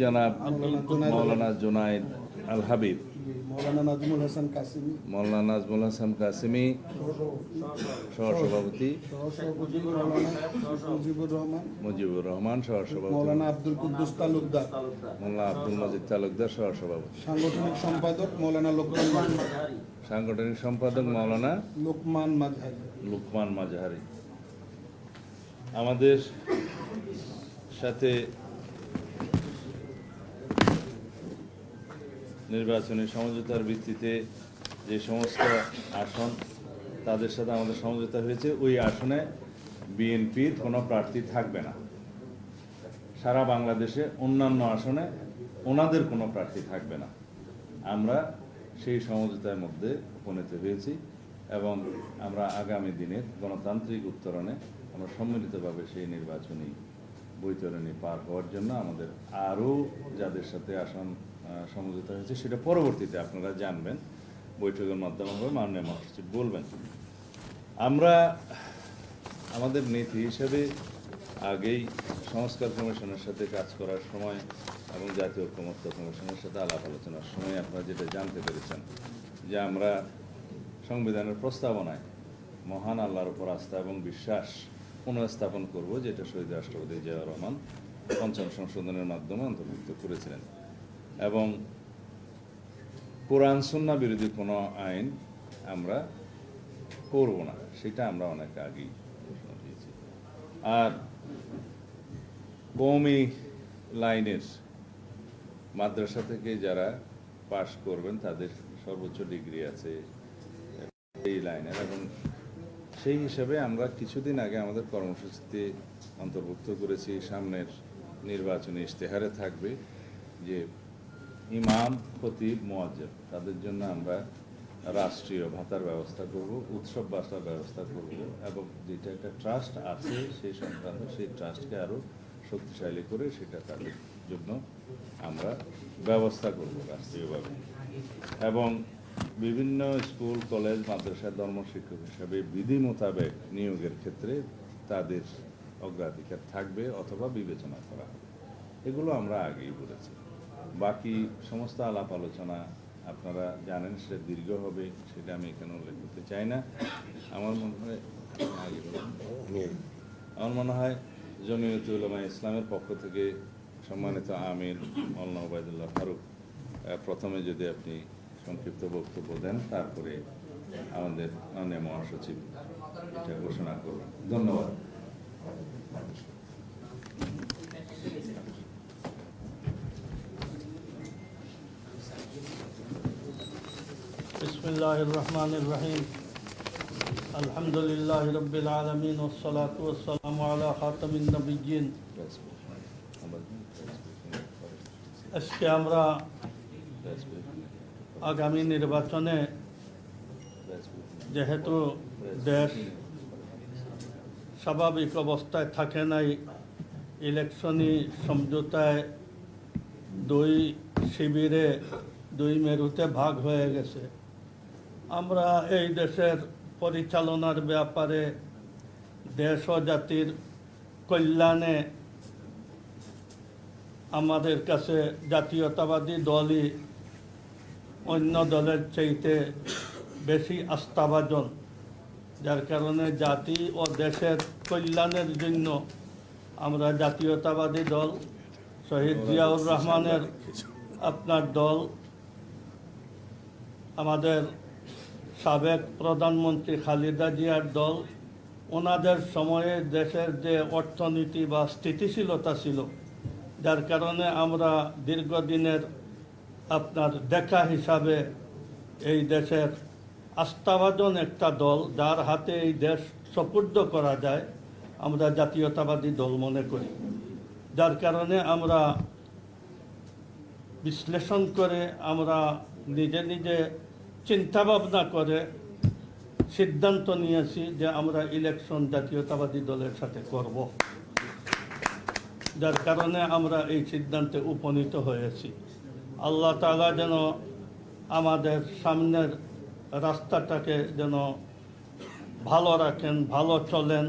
জনাব মৌলানা আল হাবিব। মৌলানা নাজমুল হাসান কাসিমি। সহসভাপতি। মুজিবুর রহমান। সহসভাপতি। মৌলানা আব্দুল কুদ্দুস তালুকদার। মোল্লা আব্দুল মজিদ তালুকদার সহসভাপতি। সাংগঠনিক সম্পাদক মৌলানা লোকমান সাংগঠনিক সম্পাদক মৌলানা লোকমান মাঝহারি। লুকমান মাজাহারি আমাদের সাথে নির্বাচনী সমঝোতার ভিত্তিতে যে সমস্ত আসন তাদের সাথে আমাদের সমঝোতা হয়েছে, ওই আসনে বিএনপির কোনো প্রার্থী থাকবে না। সারা বাংলাদেশে অন্যান্য আসনে ওনাদের কোনো প্রার্থী থাকবে না। আমরা সেই সমঝোতার মধ্যে উপনীত হয়েছি এবং আমরা আগামী দিনের গণতান্ত্রিক উত্তরণে আমরা সম্মিলিতভাবে সেই নির্বাচনী বৈতরণী পার হওয়ার জন্য আমাদের আরও যাদের সাথে আসন সমঝোতা হয়েছে, সেটা পরবর্তীতে আপনারা জানবেন। বৈঠকের মাধ্যমে হবে মাননীয় মহাসচিব বলবেন। আমরা আমাদের নীতি হিসেবে আগেই সংস্কার কমিশনের সাথে কাজ করার সময় এবং জাতীয় ঐক্যমত্য কমিশনের সাথে আলাপ আলোচনার সময় আপনারা যেটা জানতে পেরেছেন, যে আমরা সংবিধানের প্রস্তাবনায় মহান আল্লাহর উপর আস্থা এবং বিশ্বাস পুনঃস্থাপন করব, যেটা শহীদ রাষ্ট্রপতি জিয়াউর রহমান পঞ্চম সংশোধনের মাধ্যমে অন্তর্ভুক্ত করেছিলেন। এবং কোরআন সুন্না বিরোধী কোনো আইন আমরা করব না। সেটা আমরা অনেক আগেই দিয়েছি আর কৌমি লাইনের মাদ্রাসা থেকে যারা পাশ করবেন, তাদের সর্বোচ্চ ডিগ্রি আছে এই লাইনের। এবং সেই হিসাবে আমরা কিছুদিন আগে আমাদের কর্মসূচিতে অন্তর্ভুক্ত করেছি, সামনের নির্বাচনী ইশতেহারে থাকবে যে ইমাম, খতিব মোয়াজ্জেব তাদের জন্য আমরা রাষ্ট্রীয় ভাতার ব্যবস্থা করব, উৎসব বাসার ব্যবস্থা করব এবং যেটা একটা ট্রাস্ট আছে সেই সংক্রান্ত সেই ট্রাস্টকে আরও শক্তিশালী করে সেটা তাদের জন্য আমরা ব্যবস্থা করব রাষ্ট্রীয়ভাবে। এবং বিভিন্ন স্কুল, কলেজ মাদ্রাসার ধর্ম শিক্ষক হিসাবে বিধি মোতাবেক নিয়োগের ক্ষেত্রে তাদের অগ্রাধিকার থাকবে অথবা বিবেচনা করা হবে। এগুলো আমরা আগেই বলেছি। বাকি সমস্ত আলাপ আলোচনা আপনারা জানেন সেটা দীর্ঘ হবে সেটা আমি এখানে উল্লেখ করতে চাই না। আমার মনে হয় আমার মনে হয় জমিয়ত উলামা ইসলামের পক্ষ থেকে সম্মানিত আমির মৌলানা ওবায়দুল্লাহ ফারুক প্রথমে যদি আপনি সংক্ষিপ্ত বক্তব্য দেন তারপরে আমাদের মাননীয় মহাসচিব এটা ঘোষণা করবেন। ধন্যবাদ। الله الرحمن الرحيم الحمد لله رب العالمين والصلاة والسلام على خاتم النبيين আজকে আমরা আগামী নির্বাচনে যেহেতু দেশ স্বাভাবিক অবস্থায় থাকে নাই ইলেকশনই সমঝোতায় দুই শিবিরে দুই মেরুতে ভাগ হয়ে গেছে আমরা এই দেশের পরিচালনার ব্যাপারে দেশ ও জাতির কল্যাণে আমাদের কাছে জাতীয়তাবাদী দলই অন্য দলের চাইতে বেশি আস্থাভাজন, যার কারণে জাতি ও দেশের কল্যাণের জন্য আমরা জাতীয়তাবাদী দল, শহীদ জিয়াউর রহমানের আপনার দল, আমাদের সাবেক প্রধানমন্ত্রী খালেদা জিয়ার দল, ওনাদের সময়ে দেশের যে অর্থনীতি বা স্থিতিশীলতা ছিল, যার কারণে আমরা দীর্ঘদিনের আপনার দেখা হিসাবে এই দেশের আস্থাভাজন একটা দল, যার হাতে এই দেশ সপুর্দ করা যায়, আমরা জাতীয়তাবাদী দল মনে করি। যার কারণে আমরা বিশ্লেষণ করে আমরা নিজে নিজে চিন্তা ভাবনা করে সিদ্ধান্ত নিয়েছি যে আমরা ইলেকশন জাতীয়তাবাদী দলের সাথে করব। যার কারণে আমরা এই সিদ্ধান্তে উপনীত হয়েছি। আল্লাহ তাআলা যেন আমাদের সামনের রাস্তাটাকে যেন ভালো রাখেন, ভালো চলেন।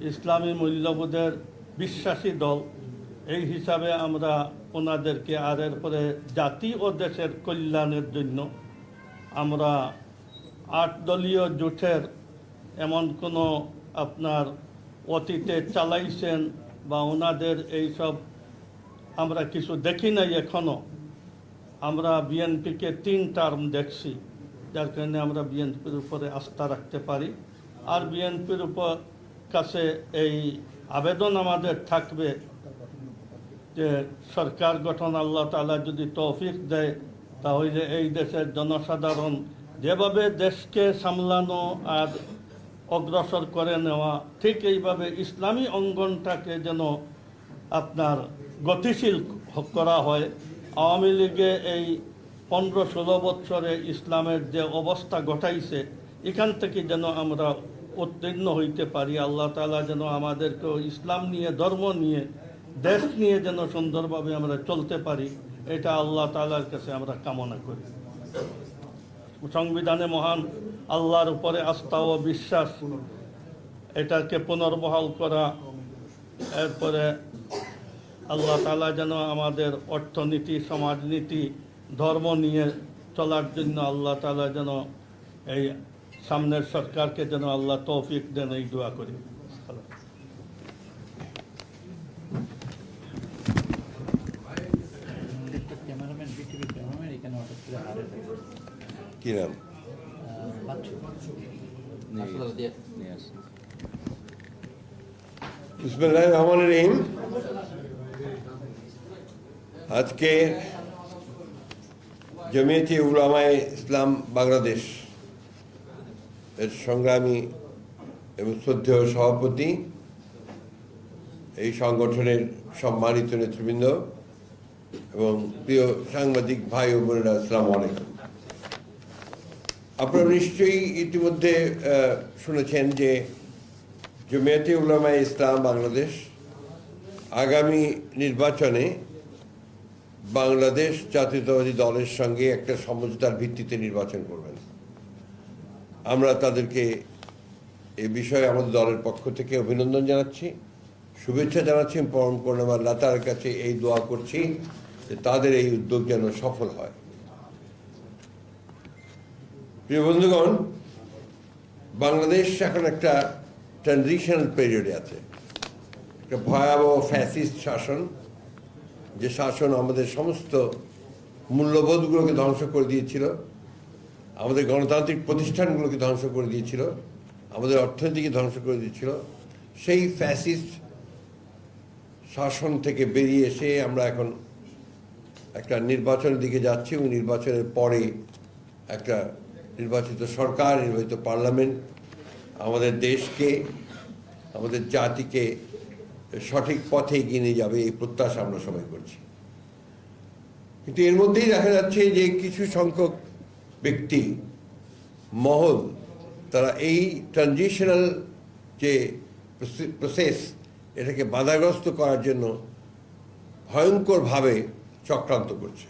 ইসলামী মূল্যবোধের বিশ্বাসী দল এই হিসাবে আমরা ওনাদেরকে আর এরপরে জাতি ও দেশের কল্যাণের জন্য আমরা আট দলীয় জোটের এমন কোনো আপনার অতীতে চালাইছেন বা ওনাদের এইসব আমরা কিছু দেখি নাই এখনও আমরা বিএনপিকে তিন টার্ম দেখছি, যার কারণে আমরা বিএনপির উপরে আস্থা রাখতে পারি। আর বিএনপির উপর কাছে এই আবেদন আমাদের থাকবে যে সরকার গঠন আল্লাহ তালা যদি তৌফিক দেয়, তাহলে এই দেশের জনসাধারণ যেভাবে দেশকে সামলানো আর অগ্রসর করে নেওয়া, ঠিক এইভাবে ইসলামী অঙ্গনটাকে যেন আপনার গতিশীল করা হয়। আওয়ামী লীগে এই পনেরো ষোলো বছরে ইসলামের যে অবস্থা ঘটাইছে, এখান থেকে যেন আমরা উত্তীর্ণ হইতে পারি। আল্লাহ তালা যেন আমাদেরকে ইসলাম নিয়ে, ধর্ম নিয়ে দেশ নিয়ে যেন সুন্দরভাবে আমরা চলতে পারি, এটা আল্লাহ তালার কাছে আমরা কামনা করি। সংবিধানে মহান আল্লাহর উপরে আস্থা ও বিশ্বাস, এটাকে পুনর্বহাল করা, এরপরে আল্লাহ তালা যেন আমাদের অর্থনীতি, সমাজনীতি, ধর্ম নিয়ে চলার জন্য আল্লাহ তালা যেন এই সামনের সরকারকে যেন আল্লাহ তৌফিক দেন, এই দোয়া করি। কি নাম। বিসমুল্লাহ রহিম আজকে জমিয়তি উলামায়ে ইসলাম বাংলাদেশ এর সংগ্রামী এবং শ্রদ্ধেয় সভাপতি, এই সংগঠনের সম্মানিত নেতৃবৃন্দ এবং প্রিয় সাংবাদিক ভাই ও বোনেরা, আসসালামু আলাইকুম আপনারা নিশ্চয়ই ইতিমধ্যে শুনেছেন যে জমিয়াতে উলামায়ে ইসলাম বাংলাদেশ আগামী নির্বাচনে বাংলাদেশ জাতীয়তাবাদী দলের সঙ্গে একটা সমঝোতার ভিত্তিতে নির্বাচন করবেন। আমরা তাদেরকে এ বিষয়ে আমাদের দলের পক্ষ থেকে অভিনন্দন জানাচ্ছি, শুভেচ্ছা জানাচ্ছি, পরম করুণাম আল্লাহ তার কাছে এই দোয়া করছি যে তাদের এই উদ্যোগ যেন সফল হয়। প্রিয় বন্ধুগণ, বাংলাদেশ এখন একটা ট্রানজিশনাল পিরিয়ডে আছে। একটা ভয়াবহ ফ্যাসিস্ট শাসন, যে শাসন আমাদের সমস্ত মূল্যবোধগুলোকে ধ্বংস করে দিয়েছিল, আমাদের গণতান্ত্রিক প্রতিষ্ঠানগুলোকে ধ্বংস করে দিয়েছিল, আমাদের অর্থনীতিকে ধ্বংস করে দিয়েছিল। সেই ফ্যাসিস্ট শাসন থেকে বেরিয়ে এসে আমরা এখন একটা নির্বাচনের দিকে যাচ্ছি এবং নির্বাচনের পরে একটা নির্বাচিত সরকার, নির্বাচিত পার্লামেন্ট, আমাদের দেশকে, আমাদের জাতিকে সঠিক পথে এগিয়ে নিয়ে যাবে এই প্রত্যাশা আমরা সবাই করছি। কিন্তু এর মধ্যেই দেখা যাচ্ছে যে কিছু সংখ্যক ব্যক্তি, মহল, তারা এই ট্রানজিশনাল যে প্রসেস এটাকে বাধাগ্রস্ত করার জন্য ভয়ঙ্করভাবে চক্রান্ত করছে।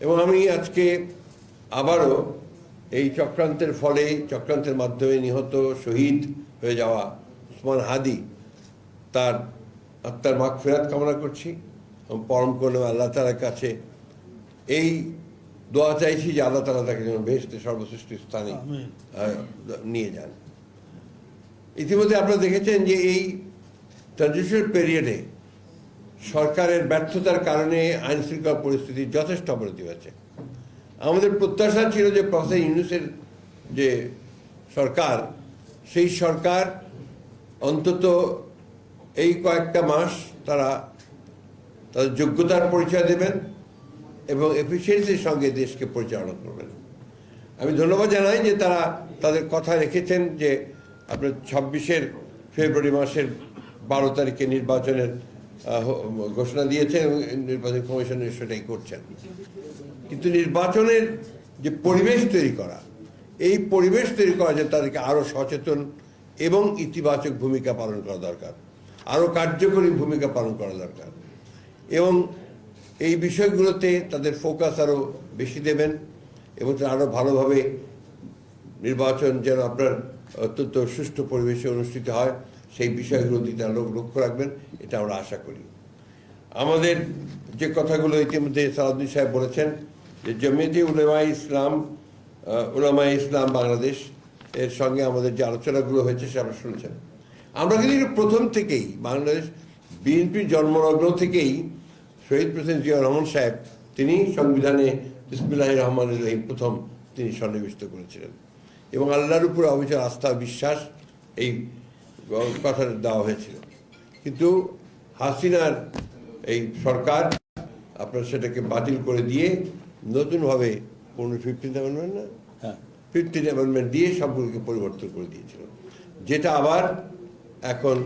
এবং আমি আজকে আবারও এই চক্রান্তের ফলে চক্রান্তের মাধ্যমে নিহত শহীদ হয়ে যাওয়া উসমান হাদি তার আত্মার মাগ ফেরাত কামনা করছি এবং পরম করল আল্লাহ তালার কাছে এই দোয়া চাইছি যে আল্লাহ তালা তাকে যেন বেহেস্তে সর্বশ্রেষ্ঠ স্থানে নিয়ে যান। ইতিমধ্যে আপনারা দেখেছেন যে এই ট্রানজিশনাল পিরিয়ডে সরকারের ব্যর্থতার কারণে আইন শৃঙ্খলা পরিস্থিতি যথেষ্ট অবনতি হয়েছে। আমাদের প্রত্যাশা ছিল যে প্রফেসর ইউনুসের যে সরকার, সেই সরকার অন্তত এই কয়েকটা মাস তারা তাদের যোগ্যতার পরিচয় দেবেন এবং এফিসিয়েন্সির সঙ্গে দেশকে পরিচালনা করবেন। আমি ধন্যবাদ জানাই যে তারা তাদের কথা রেখেছেন যে আপনার ছাব্বিশের ফেব্রুয়ারি মাসের বারো তারিখে নির্বাচনের ঘোষণা দিয়েছেন এবং নির্বাচন কমিশন সেটাই করছেন। কিন্তু নির্বাচনের যে পরিবেশ তৈরি করা, এই পরিবেশ তৈরি করা যে তাদেরকে আরও সচেতন এবং ইতিবাচক ভূমিকা পালন করা দরকার আরও কার্যকরী ভূমিকা পালন করা দরকার এবং এই বিষয়গুলোতে তাদের ফোকাস আরও বেশি দেবেন এবং তারা আরও ভালোভাবে নির্বাচন যেন আপনার অত্যন্ত সুষ্ঠু পরিবেশে অনুষ্ঠিত হয়, সেই বিষয়গুলো দিকে তারা লক্ষ্য রাখবেন, এটা আমরা আশা করি। আমাদের যে কথাগুলো ইতিমধ্যে সালাউদ্দিন সাহেব বলেছেন যে জমিয়তে উলেমা ইসলাম উলামা ইসলাম বাংলাদেশ, এর সঙ্গে আমাদের যে আলোচনাগুলো হয়েছে সে আপনারা শুনেছেন। আমরা কিন্তু প্রথম থেকেই বাংলাদেশ বিএনপির জন্মলগ্ন থেকেই শহীদ প্রেসিডেন্ট জিয়া রহমান সাহেব, তিনি সংবিধানে ইসমিল্লাহ রহমান রহিম প্রথম তিনি সন্নিবিষ্ট করেছিলেন। এবং আল্লাহর উপর অবিচার আস্থা, বিশ্বাস এই কথাটা দেওয়া হয়েছিল। কিন্তু হাসিনার এই সরকার আপনার সেটাকে বাতিল করে দিয়ে নতুনভাবে কোনো ফিফটিন অ্যামেন্ডমেন্ট না হ্যাঁ। ফিফটিন অ্যামেন্ডমেন্ট দিয়ে সবগুলোকে পরিবর্তন করে দিয়েছিল। যেটা আবার এখন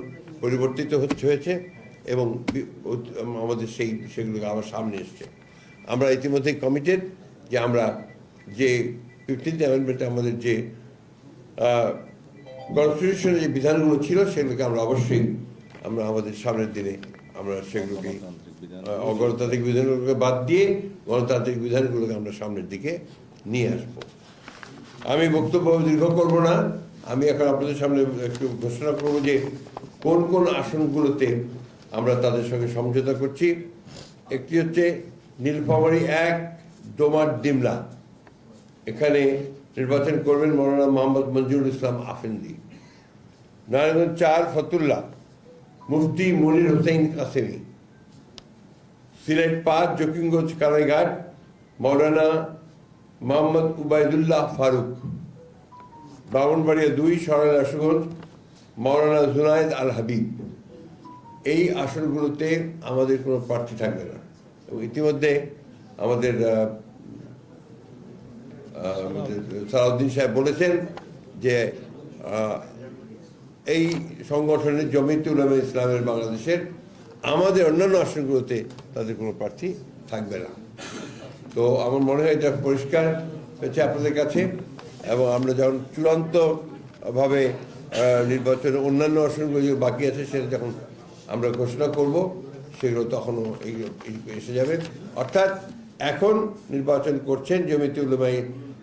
পরিবর্তিত হচ্ছে হয়েছে এবং আমাদের সেই সেগুলো আবার সামনে এসছে। আমরা ইতিমধ্যেই কমিটেড যে আমরা যে ফিফটিন্থ অ্যামেন্ডমেন্টে আমাদের যে কনস্টিটিউশনের যে বিধানগুলো ছিল সেগুলোকে আমরা অবশ্যই আমরা আমাদের সামনের দিনে আমরা সেগুলোকে অগণতান্ত্রিক বিধানগুলোকে বাদ দিয়ে গণতান্ত্রিক বিধানগুলোকে আমরা সামনের দিকে নিয়ে আসব। আমি বক্তব্য দীর্ঘ করব না। আমি এখন আপনাদের সামনে একটু ঘোষণা করব যে কোন কোন আসনগুলোতে আমরা তাদের সঙ্গে সমঝোতা করছি। একটি হচ্ছে নীলফামারী এক, ডোমার ডিমলা। এখানে নির্বাচন করবেন মৌলানা মোহাম্মদ মঞ্জুরুল ইসলাম আফেন্দি। নারায়ণগঞ্জ চার ফতুল্লাহ মুফতি মনির হোসেন কাসেমি। সিলেট পাঁচ, জকিমগঞ্জ কানাইঘাট মৌলানা মোহাম্মদ উবায়দুল্লাহ ফারুক। ব্রাহ্মণবাড়িয়া দুই, সরাইল আশুগঞ্জ মৌলানা জুনায়েদ আল হাবিব। এই আসনগুলোতে আমাদের কোনো প্রার্থী থাকবে না। এবং ইতিমধ্যে আমাদের সালাউদ্দিন সাহেব বলেছেন যে এই সংগঠনের জমিতে উলামা ইসলামের বাংলাদেশের আমাদের অন্যান্য আসনগুলোতে তাদের কোনো প্রার্থী থাকবে না। তো আমার মনে হয় এটা পরিষ্কার হয়েছে আপনাদের কাছে এবং আমরা যখন চূড়ান্তভাবে আহ, নির্বাচনের অন্যান্য আসনগুলো যে বাকি আছে সেটা যখন আমরা ঘোষণা করব সেগুলো তখনও এসে যাবে। অর্থাৎ এখন নির্বাচন করছেন জমিতে উলেমাই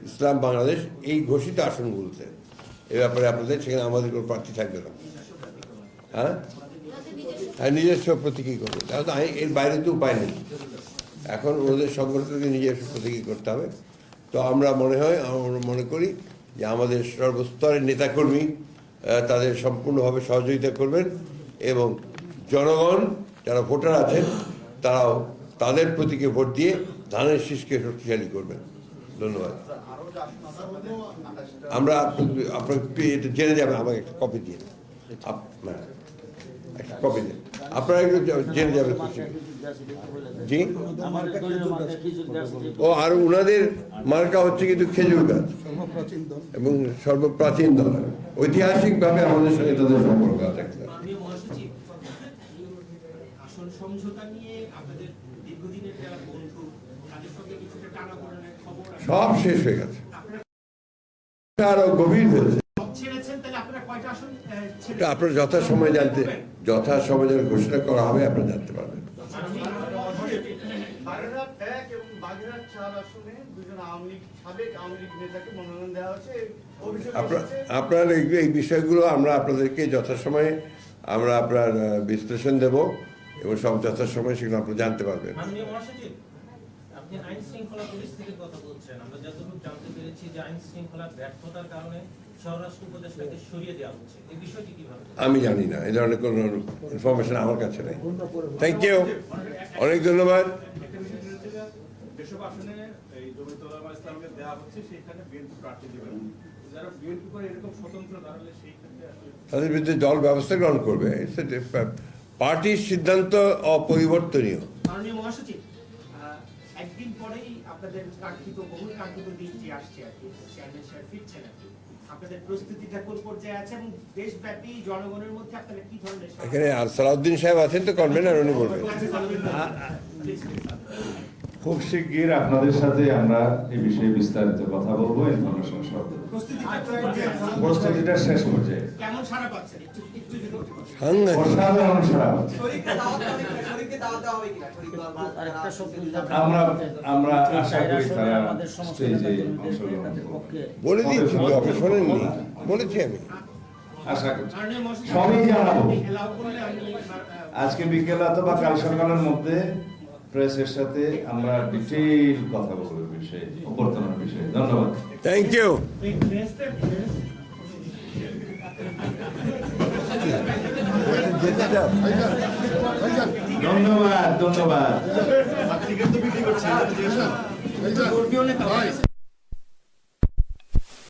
ইসলাম বাংলাদেশ এই ঘোষিত আসনগুলোতে। এ ব্যাপারে আপনাদের সেখানে আমাদের কোনো প্রার্থী থাকবে না। হ্যাঁ? নিজস্ব প্রতীকী করবে? তাহলে এর বাইরে তো উপায় নেই। এখন ওদের সংগঠনকে নিজস্ব প্রতীকী করতে হবে? তো আমরা মনে হয় আমরা মনে করি যে আমাদের সর্বস্তরের নেতাকর্মী তাদের সম্পূর্ণভাবে সহযোগিতা করবেন এবং জনগণ যারা ভোটার আছেন তারাও তাদের প্রতীকে ভোট দিয়ে ধানের শীষকে শক্তিশালী করবেন। ধন্যবাদ। আমরা আপনার এটা জেনে যাবেন আমাকে একটা কপি দিয়ে হ্যাঁ, একটা কপি দিন। আপনারা একটু জেনে যাবেন খুশি। জি? ও আর ওনাদের মার্কা হচ্ছে কিন্তু খেজুর গাছ। এবং সর্বপ্রাচীন দল। ঐতিহাসিকভাবে আমাদের সঙ্গে তাদের সম্পর্ক আছে। সব শেষ হয়ে গেছে। আরও গভীর হয়েছে সব ছেড়েছেন তাহলে আপনারা কয়টা আসন আহ, এটা? আপনার যথাসময় জানতে যথাসময় যখন ঘোষণা করা হবে আপনারা জানতে পারবেন। আপনার এই এই বিষয়গুলো আমরা আপনাদেরকে যথাসময়ে আমরা আপনার বিশ্লেষণ দেব এবং সব যথাসময়ে সেগুলো আপনি জানতে পারবেন। আপনি আইন শৃঙ্খলা পরিস্থিতির কথা বলছেন। আমরা যতটুকু জানতে পেরেছি যে আইন শৃঙ্খলার ব্যর্থতার কারণে আমি জানি না এই ধরনের কোনো ইনফরমেশন আমার কাছে নেই। থ্যাংক ইউ অনেক ধন্যবাদ। তাদের বিরুদ্ধে দল ব্যবস্থা গ্রহণ করবে। পার্টির সিদ্ধান্ত অপরিবর্তনীয়। মাননীয় মহাসচিব একদিন পরেই আপনাদের কাঙ্ক্ষিত বহুল কাঙ্ক্ষিত দিনটি আসছে আপনাদের প্রস্তুতিটা কোন পর্যায়ে আছে এবং দেশব্যাপী জনগণের মধ্যে আপনারা কি ধরনের এখানে আর সালাউদ্দিন সাহেব আছেন তো কনভেনার উনি বলবেন please. খুব শিগগির আপনাদের সাথে আমরা এই বিষয়ে বিস্তারিত কথা বলব ইনফরমেশন সব প্রস্তুতিটা শেষ পর্যায়ে। অসাধারণ সারা আমরা আমরা আশা করি তারা স্টেজে বলে দিয়েছি আপনি শোনেননি। বলেছি আমি। আশা করছি। সবই জানাব। আজকে বিকেল অথবা কাল সকালের মধ্যে প্রেসের সাথে আমরা ডিটেইল কথা বলব বিষয়ে অভ্যর্থনার বিষয়ে। ধন্যবাদ। থ্যাংক ইউ ধন্যবাদ ধন্যবাদ।